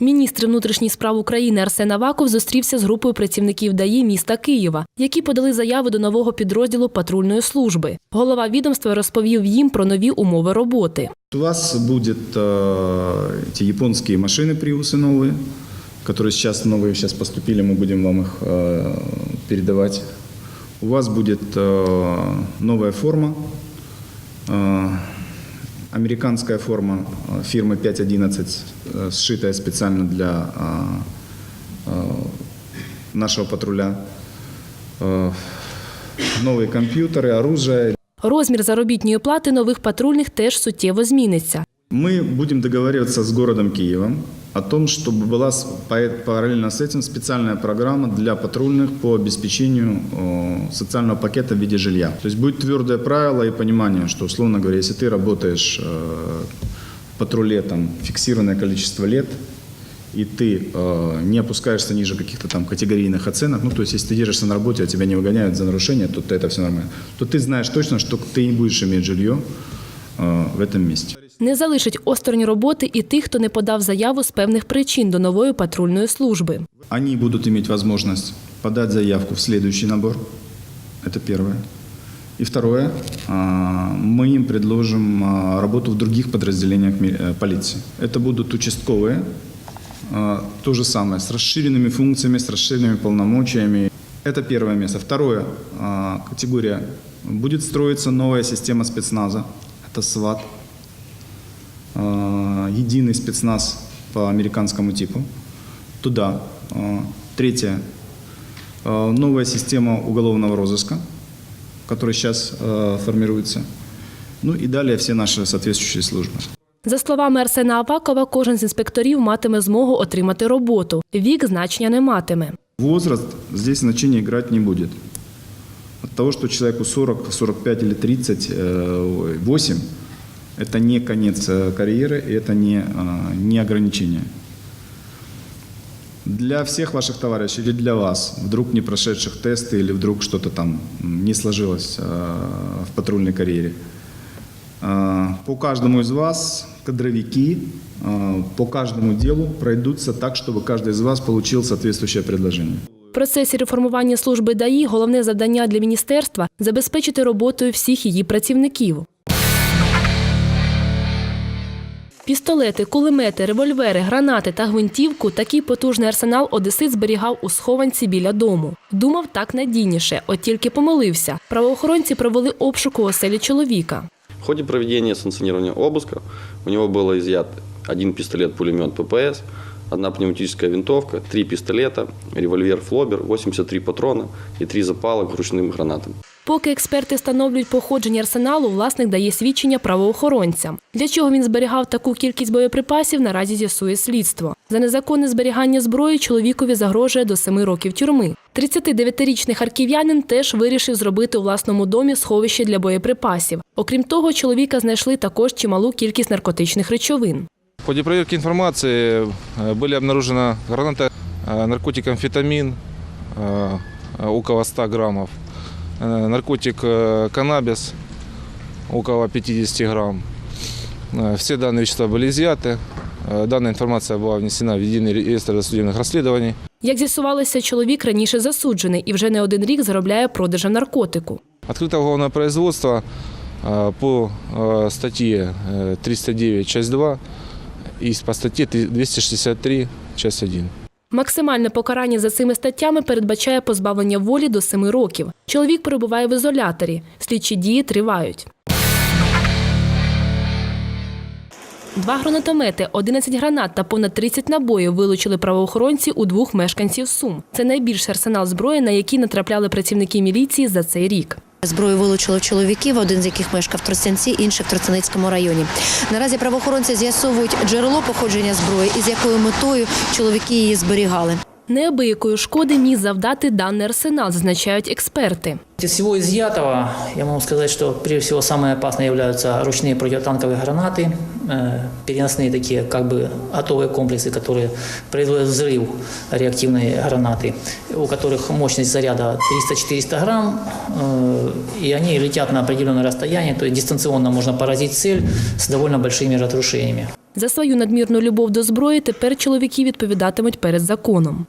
Міністр внутрішніх справ України Арсен Аваков зустрівся з групою працівників ДАІ міста Києва, які подали заяви до нового підрозділу патрульної служби. Голова відомства розповів їм про нові умови роботи. У вас будет э, эти японские машины приусы новые, которые сейчас новые сейчас поступили, мы будем вам их э, передавать. У вас будет э, новая форма, э, американская форма э, фирмы 511, э, сшитая специально для э, э, нашего патруля. Э, новые компьютеры, оружие, Розмір заробітної плати нових патрульних теж суттєво зміниться. Мы будем договариваться с городом Киевом о том, чтобы была параллельно с этим специальная программа для патрульных по обеспечению э, социального пакета в виде жилья. То есть будет твердое правило и понимание, что, условно говоря, если ты работаешь э, в патруле там, фиксированное количество лет, и ты э, не опускаешься ниже каких-то там категорийных оценок, ну, то есть если ты держишься на работе, а тебя не выгоняют за нарушение, то это все нормально, то ты знаешь точно, что ты не будешь иметь жилье в этом месте. Не залишить осторонь роботи і тих, хто не подав заяву з певних причин до нової патрульної служби. Они будут иметь возможность подать заявку в следующий набор. Это первое. И второе, а, мы им предложим а, работу в других подразделениях ми- э, полиции. Это будут участковые, а, то же самое, с расширенными функциями, с расширенными полномочиями. Это первое место. Второе, а, категория, будет строиться новая система спецназа, это СВАТ, а, единый спецназ по американскому типу. Туда. А, Третье. А, Новая система уголовного розыска, которая сейчас а, формируется. Ну и далее все наши соответствующие службы. За словами Арсена Авакова, кожен з інспекторів матиме змогу отримати роботу. Вік значення не матиме. Возраст здесь значения играть не будет. От того, что человеку 40, 45 или 38, это не конец э, карьеры, и это не, а, не ограничение. Для всех ваших товарищей или для вас, вдруг не прошедших тесты или вдруг что-то там м, не сложилось э, в патрульной карьере, э, по каждому из вас кадровики э, по каждому делу пройдутся так, чтобы каждый из вас получил соответствующее предложение. В процесі реформування служби ДАІ головне завдання для міністерства забезпечити роботою всіх її працівників. Пістолети, кулемети, револьвери, гранати та гвинтівку такий потужний арсенал одесит зберігав у схованці біля дому. Думав так надійніше, от тільки помилився. Правоохоронці провели обшук у оселі чоловіка. В ходе проведения санкционирования обыска у него было изъят один пистолет-пулемет ППС, одна пневматическая винтовка, три пистолета, револьвер «Флобер», 83 патрона и три запала к ручным гранатам. Поки експерти встановлюють походження арсеналу, власник дає свідчення правоохоронцям. Для чого він зберігав таку кількість боєприпасів, наразі з'ясує слідство. За незаконне зберігання зброї чоловікові загрожує до семи років тюрми. 39-річний харків'янин теж вирішив зробити у власному домі сховище для боєприпасів. Окрім того, чоловіка знайшли також чималу кількість наркотичних речовин. В ходе проверки информации э, были обнаружена граната, э, наркотик амфетамин э, около 100 граммов, э, наркотик э, каннабис около 50 грамм. Э, Все данные вещества были изъяты. Э, Данная информация была внесена в единый реестр досудебных расследований. Як з'ясувалося, чоловік раніше засуджений і вже не один рік заробляє продажем наркотику. Открыто уголовное производство э, по э, статье э, 309, часть 2 и по статье 263, часть 1. Максимальне покарання за цими статтями передбачає позбавлення волі до семи років. Чоловік перебуває в ізоляторі. Слідчі дії тривають. Два гранатомети, 11 гранат та понад 30 набоїв вилучили правоохоронці у двох мешканців Сум. Це найбільший арсенал зброї, на який натрапляли працівники міліції за цей рік. Зброю вилучили чоловіків, один з яких мешкав в Тростянці, інший в Тростяницькому районі. Наразі правоохоронці з'ясовують джерело походження зброї і з якою метою чоловіки її зберігали. Неабиякої шкоди міг завдати даний арсенал, зазначають експерти. Из всего изъятого, я могу сказать, что прежде всего самые опасные являются ручные противотанковые гранаты, э, переносные такие как бы готовые комплексы, которые производят взрыв реактивной гранаты, у которых мощность заряда 300-400 грамм, э, и они летят на определенное расстояние, то есть дистанционно можно поразить цель с довольно большими разрушениями. За свою надмірну любов до зброї тепер чоловіки відповідатимуть перед законом.